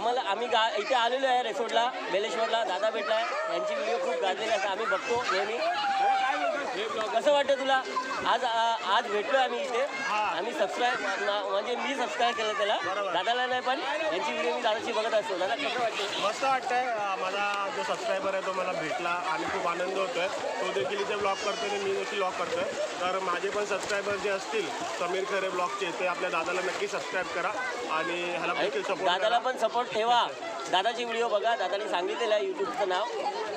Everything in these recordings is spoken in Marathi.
आम्हाला आम्ही गा इथे आलेलो आहे रेसोर्टला बेलेश्वरला. दादा भेटलाय. यांची व्हिडिओ खूप गाजलेली असतात आम्ही बघतो नेहमी. कसं वाटतं तुला? आज आज भेटलो आम्ही इथे. आम्ही सबस्क्राईब म्हणजे मी सबस्क्राईब केलं त्याला. दादाला नाही पण यांची व्हिडिओ मी दादाची बघत असतो. दादा कसं वाटतं? मस्त वाटतंय. माझा जो सबस्क्रायबर आहे तो मला भेटला. आणि खूप आनंद होतोय. तो देखील इथे ब्लॉग करतोय आणि मी देखील ब्लॉग करतोय. तर माझे पण सबस्क्रायबर जे असतील समीर खरे ब्लॉगचे ते आपल्या दादाला नक्की सबस्क्राईब करा. आणि ह्याला देखील सपोर्ट दादाला पण सपोर्ट ठेवा. दादाची व्हिडिओ बघा. दादाने सांगितलेलं आहे यूट्यूबचं नाव.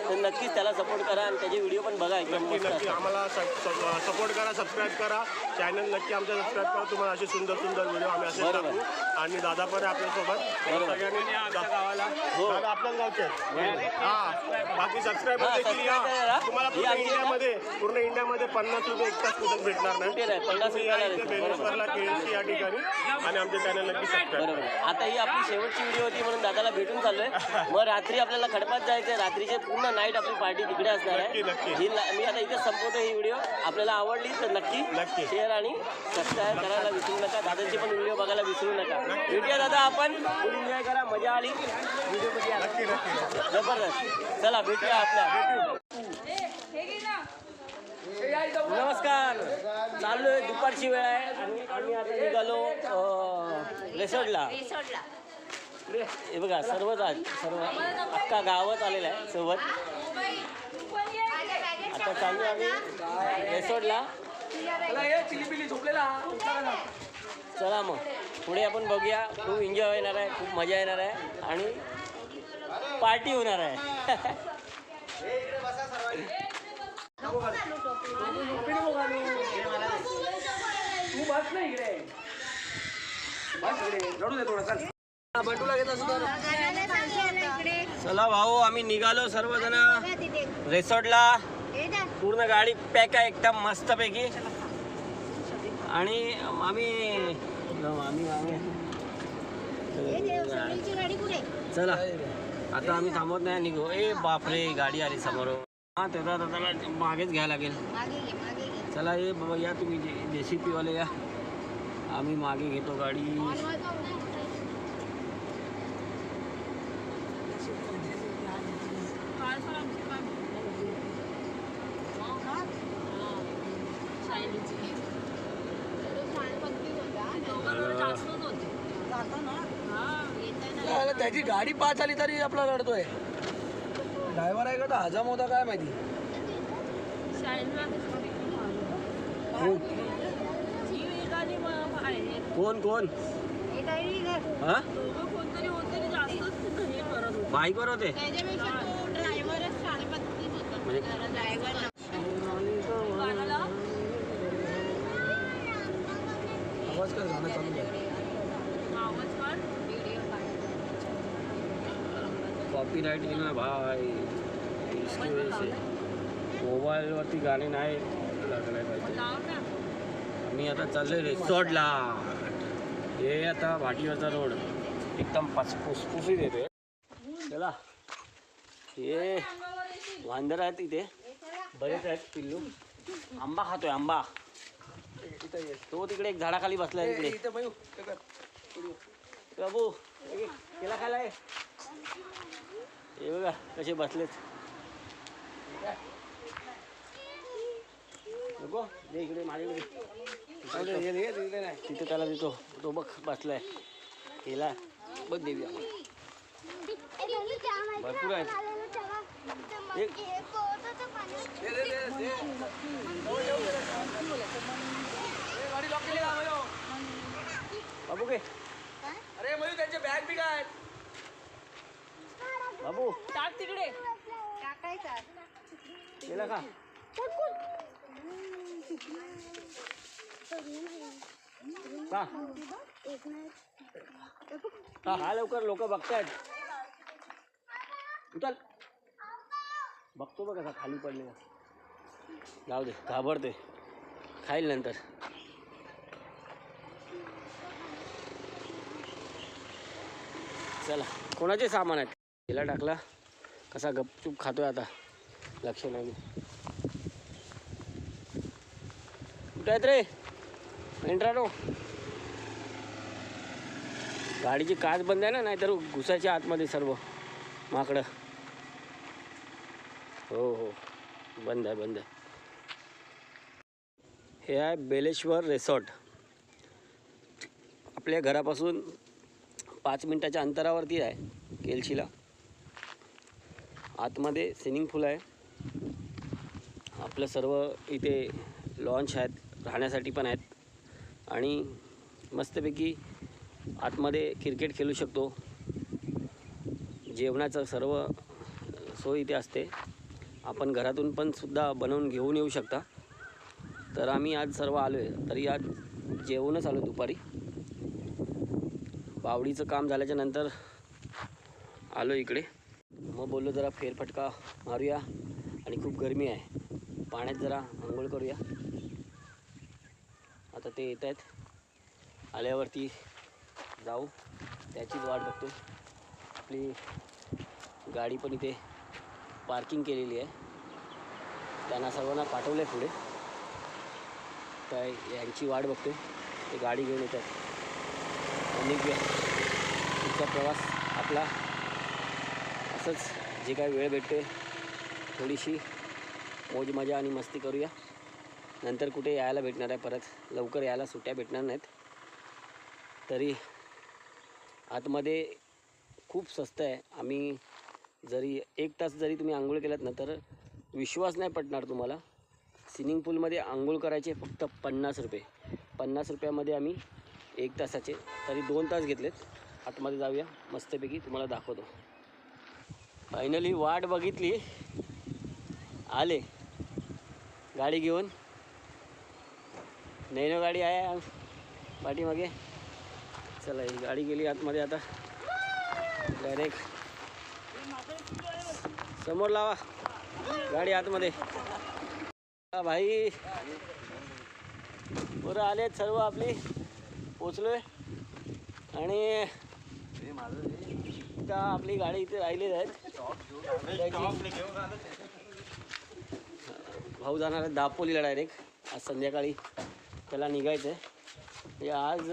तर नक्कीच त्याला सपोर्ट करा आणि त्याचे व्हिडिओ पण बघा एकदम नक्की मस्त नक्की. असतात. आम्हाला सपोर्ट करा सबस्क्राईब करा. चॅनल नक्की आमचं सबस्क्राईब करा. तुम्हाला असे सुंदर सुंदर व्हिडिओ आम्ही असे बरोबर. टाकू. आणि दादा पण आहे आपल्यासोबत. बरोबर. सगळ्यांनी आमच्या गावाला. हो. दादा आपल्याच गावचे आहेत. हा. बाकी सबस्क्रायबर हा, देखील या. subscribe करा. तुम्हाला पूर्ण आमची इंडियामध्ये पूर्ण इंडियामध्ये पन्नास रुपये एक तास कुठं भेटणार नाही. कुठे नाही, पन्नास तुम्ही या रुपयाला इथे ठिकाणी. आणि आमच्या चॅनल नक्की सबस्क्राईब बरोबर. आता ही आपली शेवटची व्हिडिओ होती म्हणून दादाला भेटून चाललोय. मग रात्री आपल्याला खडपात जायचंय. रात्रीचे पूर्ण नाईट आपली पार्टी तिकडे असणार आहे. नक्की. ही मी आता इथे संपवतो ही व्हिडिओ आपल्याला आवडली तर नक्की नक्की. शेअर आणि सबस्क्राईब करायला विसरू नका. दादाची पण व्हिडिओ बघायला विसरू नका. भेटूया दादा आपण. फुल एन्जॉय करा. मजा आली. व्हिडिओमध्ये या. नक्की नक्की. जबरदस्त. चला भेटूया आपल्या. नमस्कार. चाललोय दुपारची वेळ आहे. आणि आम्ही आता निघालो अं, रेसॉर्टला. रिसॉर्टला. हे बघा सर्वच आज सर्व अख्खा गावच आलेला आहे सोबत. आता चाललो आम्ही रेसॉर्टला चला मग. पुढे आपण बघूया. खूप एन्जॉय येणार आहे खूप मजा येणार आहे आणि पार्टी होणार आहे. चला भाऊ आम्ही निघालो सर्वजण. रेसॉर्टला पूर्ण गाडी पॅक आहे एकदम मस्तपैकी. आणि आम्ही चला. आता आम्ही थांबत नाही निघू. ए बापरे गाडी आली समोर हा त्याचा त्याला मागेच घ्यायला लागेल. चला ए बाबा या तुम्ही जे सी पीवाले या. आम्ही मागे घेतो गाडी. गाडी पाच आली तरी आपला रडतोय. ड्रायव्हर आहे का तो? हजाम होता काय माहिती? कोण कोण? हा? बाईकवर होते? म्हणजे आवाज काय गाणं चालू आहे कॉपी राईट ना भाई इसकी वजह से मोबाईलवरती गाणे नाही लागले पाहिजे. मी आता चाललोय रिसॉर्टला हे आता भाटीवरचा रोड. एकदम पस फुसफुसीत येते. चला. हे वांदर आहेत इथे. बरेच आहेत पिल्लू. आंबा खातोय आंबा. तो तिकडे एक झाडाखाली बसलाय तिकडे. हे केला खायला? हे बघा कसे बसलेत. नको दे इकडे माझ्याकडे. नाही. तिथे त्याला देतो. तो बघ बसलाय. केला बघ देवी भरपूर आहेत? बाबू के? अरे मयू त्यांचे बॅग बी काय बाबू. टाक तिकडे. टाकायचा का? हा लवकर लोक बघतायत. उचल. बघतो बघ खाली पडलेला. जाऊ दे घाबरते. खाईल नंतर. चला. कोणाचे सामान आहेत? तिला टाकला. कसा गपचूप खातोय आता. लक्ष नाही कुठे आहेत रे? एंट्रानो गाडीची काच बंद आहे ना नाहीतर घुसायचे आतमध्ये सर्व. माकडं. हो हो. बंद आहे बंद आहे. हे आहे बेलेश्वर रिसॉर्ट. आपल्या घरापासून पाच मिनटाच्या अंतरावरती आहे केलशीला. आतमध्ये स्विमिंग पूल आहे. आपलं सर्व इथे लॉन्च आहेत राहण्यासाठी पण आहेत. आणि मस्तपैकी आतमध्ये क्रिकेट खेळू शकतो. जेवणाचं सर्व सोय इथे असते. आपण घरातून पण सुद्धा बनवून घेऊन येऊ शकता. तर आम्ही आज सर्व आलो आहे तरी आज जेवणच आलो दुपारी. बावडीचं काम झाल्याच्यानंतर आलो इकडे. मग बोललो जरा फेरफटका मारूया आणि खूप गरमी आहे. पाण्यात जरा आंघोळ करूया. आता ते येत आहेत. आल्यावरती जाऊ. त्याचीच वाट बघतो. आपली गाडी पण इथे पार्किंग केलेली आहे. त्यांना सर्वांना पाठवलं आहे पुढे. तर यांची वाट बघतो ते गाडी घेऊन येत आहेत. निघूया प्रवास आपला असंच जे काय वेळ भेटते थोडीशी मौज मजा आणि मस्ती करूया. नंतर कुठे यायला भेटणार आहे परत लवकर यायला सुट्ट्या भेटणार नाहीत. तरी आतमध्ये खूप स्वस्त आहे. आम्ही जरी एक तास जरी तुम्ही आंघोळ केलात ना तर विश्वास नाही पटणार तुम्हाला. स्विमिंग पूलमध्ये आंघोळ करायचे फक्त पन्नास रुपये. पन्नास रुपयामध्ये आम्ही एक तासाचे तरी दोन तास घेतलेत. आतमध्ये जाऊया मस्तपैकी तुम्हाला दाखवतो. फायनली वाट बघितली. आले. गाडी घेऊन. नैनो गाडी आहे. पाठीमागे. चला ही गाडी गेली आतमध्ये आता. डायरेक्ट समोर लावा. गाडी आतमध्ये. भाई. बरं आलेत सर्व आपली. पोचलोय. आणि आपली गाडी इथे राहिली आहेत. भाऊ जाणार आहे दापोलीला डायरेक्ट आज संध्याकाळी त्याला निघायचं आहे आज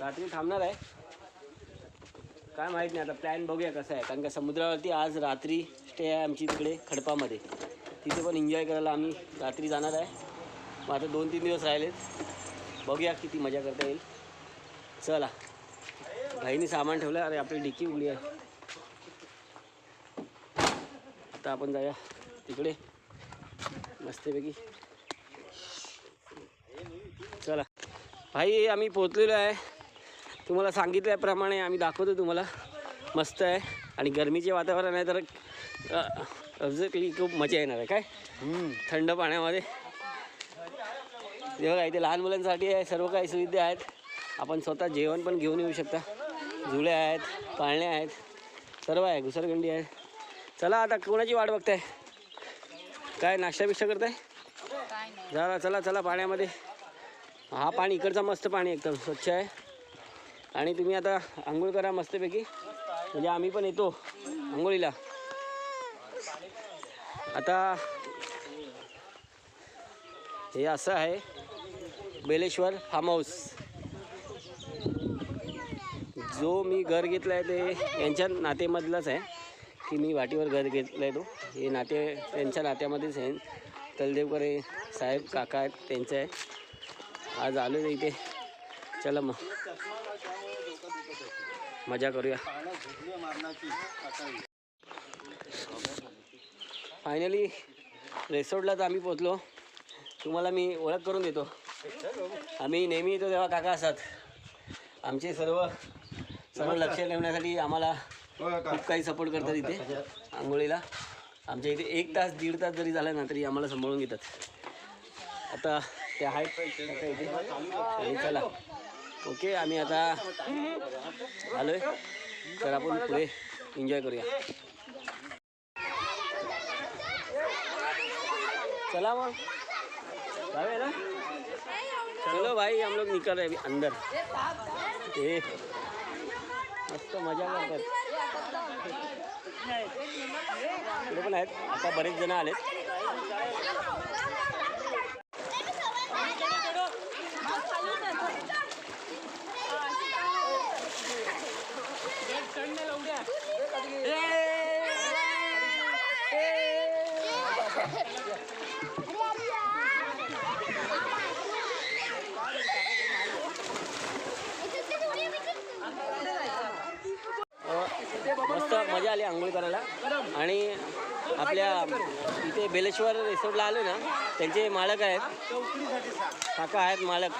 रात्री थांबणार आहे. काय माहीत नाही आता प्लॅन बघूया कसं आहे. कारण का समुद्रावरती आज रात्री स्टे आहे आमची तिकडे खडपामध्ये. तिथे पण एन्जॉय करायला आम्ही रात्री जाणार आहे. मग आता दोन तीन दिवस राहिलेत. बघूया किती मजा करता येईल. चला. भाईनी सामान ठेवलं अरे आपली डिक्की उघडी आहे. आता आपण जाऊया तिकडे. मस्तपैकी. चला. भाई आम्ही पोचलेलो आहे. तुम्हाला सांगितल्याप्रमाणे आम्ही दाखवतो तुम्हाला. मस्त आहे. आणि गरमीचे वातावरण आहे तर ऑब्झिटली खूप मजा येणार आहे. काय? थंड पाण्यामध्ये. हे बघा इथे लहान मुलांसाठी आहे सर्व काही सुविधा आहेत. आपण स्वतः जेवण पण घेऊन येऊ शकता. झुले आहेत पाळणे आहेत. सर्व आहे घुसरगंडी आहे. चला आता कोणाची वाट बघताय? काय नाश्ता बिष्टा करताय? काय जरा चला चला पाण्यामध्ये. हा पाणी इकडचा मस्त पाणी एकदम स्वच्छ आहे. आणि तुम्ही आता आंघोळ करा मस्तपैकी. म्हणजे आम्ही पण येतो आंघोळीला. आता हे असं आहे बेलेश्वर फार्म हाऊस. जो मी घर घेतला आहे ते यांच्या नातेमधलाच आहे. की मी वाटीवर घर घेतलं आहे तो हे नाते त्यांच्या नात्यामध्येच आहे. तलदेवकर हे साहेब काका आहेत त्यांचं आहे. आज आलो आहे इथे. चला मग. मजा करूया. फायनली रिसॉर्टलाच आम्ही पोचलो तुम्हाला मी ओळख करून देतो. आम्ही नेहमी येतो तेव्हा काका असतात. आमचे सर्व सर्व लक्ष ठेवण्यासाठी आम्हाला खूप काही सपोर्ट करतात इथे. आंघोळीला. आमच्या इथे एक तास दीड तास जरी झाला ना तरी आम्हाला सांभाळून घेतात. आता ते आहेत. काका इथे. चला. ओके आम्ही आता आलोय. तर आपण पुढे एन्जॉय करूया. चला मग. जाऊया ना? चलो भाई हम लोग निकल रहे अभी अंदर. ए मस्त मजा करतात. इकडे पण आहेत. आता बरेच जण आलेत. मस्त मजा आली आंघोळ करायला. आणि आपल्या इथे बेलेश्वर रिसोर्टला आलो ना त्यांचे मालक आहेत. काका आहेत मालक.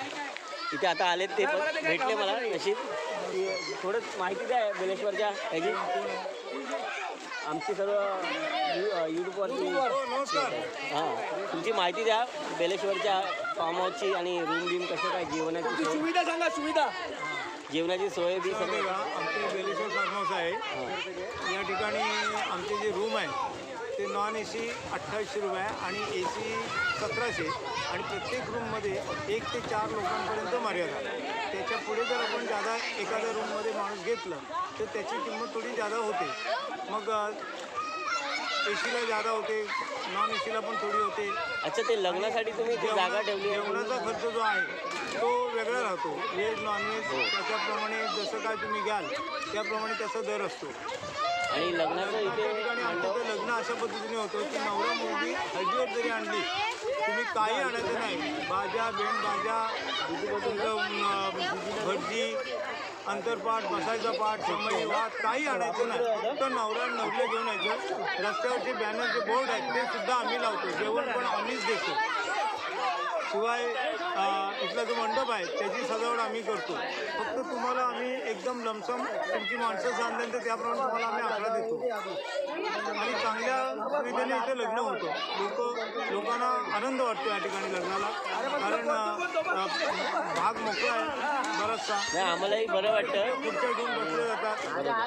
इथे आता आलेत ते भेटले मला नशीब. की थोडं माहिती द्या बेलेश्वरच्या ह्याची. आमची सर्व यूट्यूबवरती हां. तुमची माहिती द्या बेलेश्वरच्या फार्म हाऊसची आणि रूम बीम कसं काय जेवणाची सुविधा सांगा सुविधा. जेवणाची सोय बी सर्व आमचे बेलेश्वर फार्म आहे. या ठिकाणी आमचे जे रूम आहे ते नॉन ए सी अठ्ठावीसशे रुपये आहे आणि ए सी सतराशे आणि प्रत्येक रूममध्ये एक ते चार लोकांपर्यंत मर्यादा त्याच्या पुढे जर आपण जादा एखाद्या रूममध्ये माणूस घेतलं तर त्याची किंमत थोडी जादा होते. मग ए सीला जादा होते नॉन ए सीला पण थोडी होते. अच्छा ते लग्नासाठी तुम्ही ती जागा ठेवली आहे. जेवणाचा खर्च जो आहे तो वेगळा राहतो. व्हेज नॉनव्हेज त्याच्याप्रमाणे जसं काय तुम्ही घ्याल त्याप्रमाणे त्याचा दर असतो. आणि लग्नाचं त्या इथे ठिकाणी आमचं ते लग्न अशा पद्धतीने होतं की नवरा मुलगी हळदीवर जरी आणली तुम्ही काही आणायचं नाही. भाज्या बेंड भाज्या भटजी अंतरपाठ बसायचा पाठ समई वाद काही आणायचं नाही. फक्त नवरा नवले घेऊन यायचं. रस्त्यावरचे बॅनरचे बोर्ड आहेत ते सुद्धा आम्ही लावतो. जेवण पण आम्हीच देतो. शिवाय इथला जो मंडप आहे त्याची सजावट आम्ही करतो. फक्त तुम्हाला आम्ही एकदम लमसम तुमची माणसं सांगेल तर त्याप्रमाणे तुम्हाला आम्ही आकडा देतो. आणि चांगल्या सुविधेने इथे लग्न होतं. लोक लोकांना आनंद वाटतो या ठिकाणी लग्नाला. कारण भाग मोकळा आहे. नाही आम्हालाही बरं वाटतं. खुर्च्या घेऊन बसले जातात.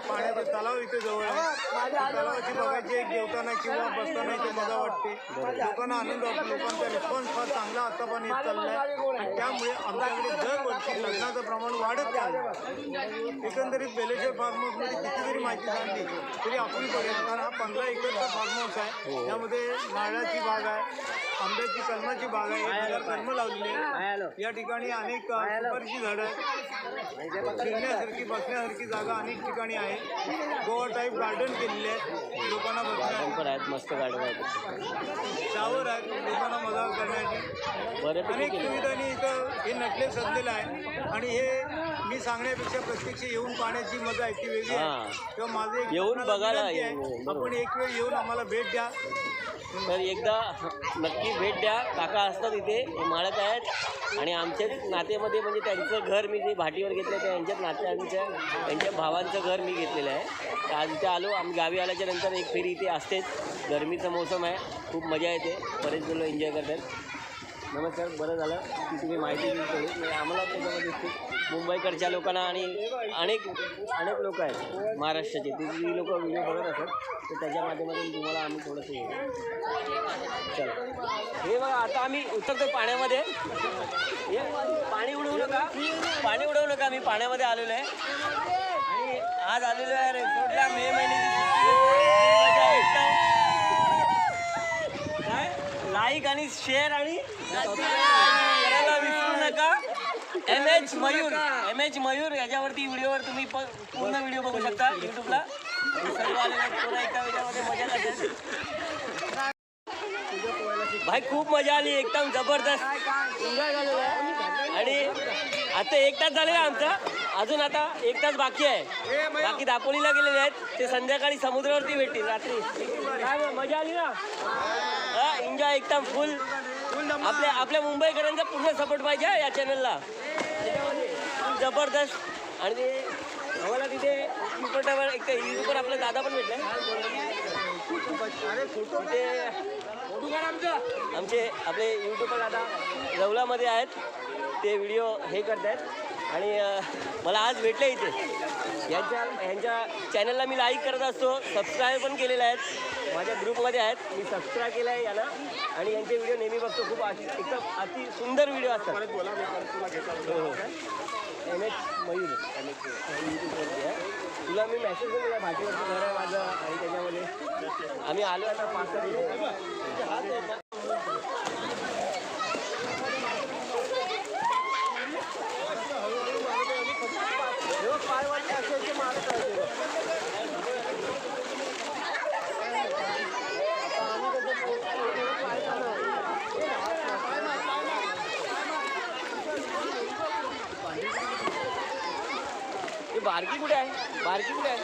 पाण्याचा तलाव इथे जवळ आहे. तलावाची बघायची जेवताना किंवा बसताना इथे मजा वाटते. लोकांना आनंद वाटतो लोकांचा रिस्पॉन्स फार चांगला आता पण येत चाललाय आणि त्यामुळे आमच्याकडे दरवर्षी लग्नाचं प्रमाण वाढत चाललं एकंदरीत बेलेश्वर फार्म हाऊसमध्ये किती जरी माहिती सांगली. तरी आपली पडेल कारण हा पंधरा एकरचा फार्म हाऊस आहे. त्यामध्ये नारळाची बाग आहे आंब्याची कलमाची बाग आहे हजार कलमं लावलेली आहे. या ठिकाणी अनेक सुपारीची झाडं आहेत. फिरण्यासारखी बसण्यासारखी जागा अनेक ठिकाणी आहे. गोवा टाईप गार्डन केलेले आहेत लोकांना आहेत मस्त गाड्या आहेत. शावर आहेत लोकांना मजा करण्याची अनेक केलं. सुविधांनी इथं हे नटले सजलेलं आहे. आणि हे मी सांगण्यापेक्षा प्रत्यक्ष येऊन पाहण्याची मजा आहे ती वेगळी हां. तेव्हा माझे एक येऊन आपणाला बघायला विनंती आहे, येऊ, बरोबर. आपण एक वेळ येऊन आम्हाला भेट द्या. तर एकदा नक्की भेट द्या. काका असतात इथे हे मालक आहेत. आणि आमच्याच नातेमध्ये म्हणजे त्यांचं घर मी जे भाटीवर घेतलं ते यांच्याच नात्यांच्या त्यांच्या भावांचं घर मी घेतलेलं आहे. तर आज इथे आलो. आम्ही गावी आल्याच्यानंतर एक फेरी इथे असतेच. गरमीचा मोसम आहे. खूप मजा येते. बरेच लोक एन्जॉय करतात. नमस्कार बरं झालं. की तुम्ही माहिती दिली म्हणजे आम्हाला त्याच्यामध्ये खूप मुंबईकडच्या लोकांना आणि अनेक अनेक लोक आहेत महाराष्ट्राचे. ते जी लोक व्हिडिओ बघत असतात तर त्याच्या माध्यमातून तुम्हाला आम्ही थोडंसं हे चल. हे बघा आता आम्ही उतरतो पाण्यामध्ये. हे पाणी उडवू नका. पाणी उडवू नका. आम्ही पाण्यामध्ये आलेलो आहे. आणि आज आलेलो आहे रेसोर्टला मे महिन्याची सुट्टी आहे. मजा एकदम काय लाईक आणि शेअर आणि करायला विसरू नका. M H Mayur. M H Mayur याच्यावरती व्हिडिओवर तुम्ही पूर्ण व्हिडिओ बघू शकता युट्यूबला सर्व. पुन्हा मजा लागेल. भाई खूप मजा आली. एकदम जबरदस्त. एन्जॉय झालेला आहे आणि आता एक तास झालेला आहे आमचा. अजून आता एक तास बाकी आहे. बाकी दापोलीला गेलेले आहेत. ते संध्याकाळी समुद्रावरती भेटतील रात्री. मजा आली ना? एन्जॉय एकदम फुल आपल्या आपल्या मुंबईकरांचा पूर्ण सपोर्ट पाहिजे या चॅनलला जबरदस्त. आणि ते तिथे युट्यूबवर एक युट्यूबवर आपला दादा पण भेटला. तिथे आमचे आपले युट्यूबर दादा रवलामध्ये आहेत. ते व्हिडिओ हे करत आहेत आणि मला आज भेटले इथे. यांच्या ह्यांच्या चॅनलला मी लाईक करत असतो. सबस्क्राईब पण केलेले आहेत. माझ्या ग्रुपमध्ये आहेत. मी सबस्क्राईब केलं आहे यांना आणि यांचे व्हिडिओ नेहमी बघतो. खूप अति एकदम अति सुंदर व्हिडिओ असतात. हो हो M H Mayur M H यूट्यूबवरती आहे तुला मी मेसेज केला भाटीवरचं घर आहे माझं. आणि त्याच्यामध्ये आम्ही आलो आता पाच सहा दिवस. जेव्हा पाय वाटले असे असे मारत राहते आता आम्ही कसं बारकी कुठे आहे? बारकी कुठे आहे?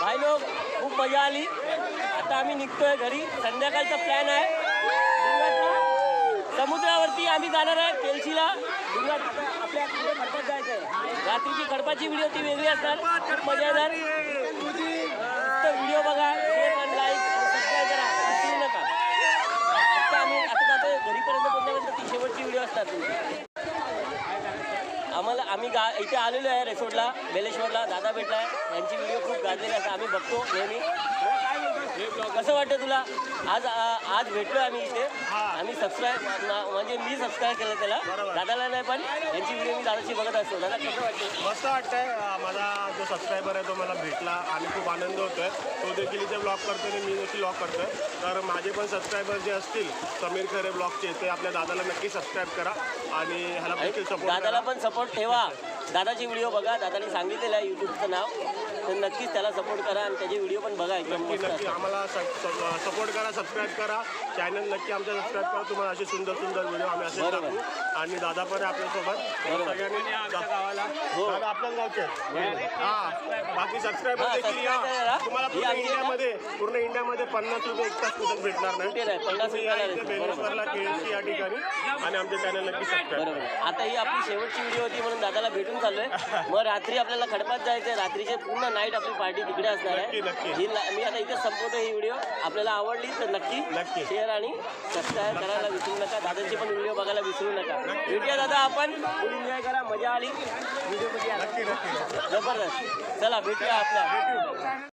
भाई लोक खूप मजा आली. आता आम्ही निघतोय घरी. संध्याकाळचा प्लॅन आहे. समुद्रावरती आम्ही जाणार आहे केलशीला. डुंगरात आपल्या खडपात जायचं आहे रात्रीची खडपाची व्हिडिओ ती वेगळी असणार. खूप मजा येणार. तर व्हिडिओ बघा. शेअर आणि लाईक सबस्क्राईब करा. विसरू नका. आम्ही आता जातो घरीपर्यंत पोहोचल्यानंतर ती शेवटची व्हिडिओ असतात. तुमची आम्ही गा इथे आलेलो आहे रेसोर्टला बेलेश्वरला. दादा भेटला आहे यांची व्हिडिओ खूप गाजलेली असतात आम्ही बघतो नेहमी. कसं वाटतं तुला? आज आज भेटलो आम्ही इथे. आम्ही सबस्क्राईब म्हणजे मी सबस्क्राईब केलं त्याला. दादाला नाही पण यांची व्हिडिओ मी दादाची बघत असतो. दादा कसं वाटतं मस्त वाटतंय. माझा जो सबस्क्रायबर आहे तो मला भेटला. आणि खूप आनंद होतोय. तो देखील इथे ब्लॉग करतोय आणि मी देखील ब्लॉग करतोय. तर माझे पण सबस्क्रायबर जे असतील समीर खरे ब्लॉगचे ते आपल्या दादाला नक्की सबस्क्राईब करा आणि ह्याला देखील सपोर्ट दादाला पण सपोर्ट ठेवा. दादाची व्हिडिओ बघा. दादाने सांगितलेलं आहे यूट्यूबचं नाव. तर नक्कीच त्याला सपोर्ट करा आणि त्याचे व्हिडिओ पण बघा एकदम नक्की मस्त नक्की. असतात. आम्हाला सपोर्ट करा सबस्क्राईब करा. चॅनल नक्की आमच्या सबस्क्राईब करा. तुम्हाला असे सुंदर सुंदर व्हिडिओ आम्ही असे बरोबर. टाकू. आणि दादा पण आहे आपल्यासोबत. बरोबर. सगळ्यांनी गावाला? हो. दादा आपल्याच गावचे आहेत. हा. बाकी सबस्क्राईबर हा, देखील या. subscribe करा. तुम्हाला ही पूर्ण आमची इंडियामध्ये पूर्ण इंडियामध्ये पन्नास रुपये एक तास कुठं भेटणार नाही. कुठे नाही, पन्नास तुम्ही या रुपयाला इथे भेटणार. बेलेश्वरला केळशी या ठिकाणी आणि आमच्या चॅनल नक्की सबस्क्राईब बरोबर. आता ही आपली शेवटची व्हिडिओ होती म्हणून दादाला भेटून चाललोय. मग रात्री आपल्याला खडपात जायचंय. रात्रीचे पूर्ण नाईट आपली पार्टी तिकडे असणार आहे. नक्की. ही ला- मी आता इथे संपवतो ही व्हिडिओ आपल्याला आवडली तर नक्की नक्की. शेअर आणि सबस्क्राईब करायला विसरू नका. दादांचे पण व्हिडिओ बघायला विसरू नका. भेटूया दादा आपण. फुल एन्जॉय करा. मजा आली. व्हिडिओ. नक्की नक्की. जबरदस्त. चला भेटूया आपल्या.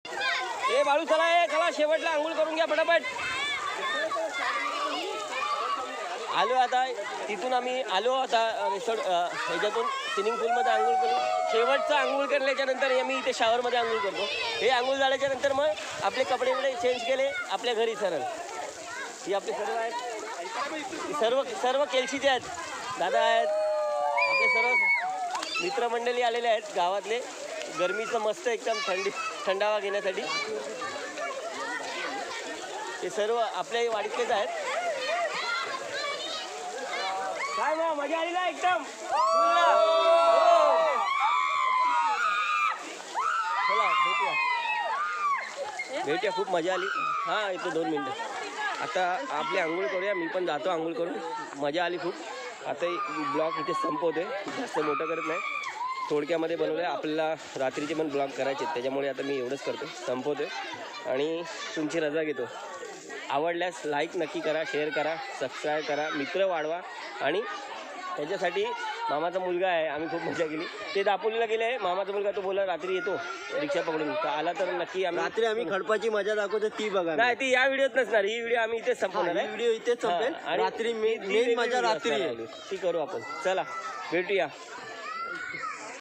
ए बाळू चला ए चला शेवटला आंघोळ करून घ्या पटापट. आलो आता तिथून आम्ही आलो आता रिसॉर्ट ह्याच्यातून स्विमिंग पूलमध्ये आंघोळ करून. शेवटचं आंघोळ करण्याच्या नंतर आम्ही इथे शावरमध्ये आंघोळ करतो. हे आंघोळ झाल्याच्यानंतर मग आपले कपडे वगैरे चेंज केले आपल्या घरी सरळ ही आपले सर्व आहेत. सर्व सर्व केलशीचे आहेत. दादा आहेत. आपले सर्व मित्रमंडळी आलेले आहेत गावातले. गरमीचं मस्त एकदम थंडी थंडावा घेण्यासाठी. हे सर्व आपल्या वाडीतलेच आहेत. काय मग मजा आली ना एकदम. भेटूया. खूप मजा आली. हां येतो दोन मिनटं. आता आपली आंघोळ करूया मी पण जातो आंघोळ करून. मजा आली खूप. आता ब्लॉग इथे संपवते जास्त मोठं करत नाही. थोडक्यामध्ये बनवलं आहे आपल्याला रात्रीचे पण ब्लॉग करायचे आहेत. त्याच्यामुळे आता मी एवढंच करतो. संपवतोय. आणि तुमची रजा घेतो. आवडल्यास लाईक नक्की करा शेअर करा सबस्क्राईब करा मित्र वाढवा. आणि त्याच्यासाठी मामाचा मुलगा आहे आम्ही खूप मजा केली. ते दापोलीला गेले मामाचा मुलगा तो बोला रात्री येतो रिक्षा पकडून. तर आला तर नक्की आम्ही रात्री आम्ही खडपाची मजा दाखवतो ती बघा नाही ती या व्हिडिओत नसणार. ही व्हिडिओ आम्ही इथेच संपवणार आहे. व्हिडिओ इथेच संपेल. आणि रात्री मेन मजा रात्री. ती करू आपण. चला भेटूया.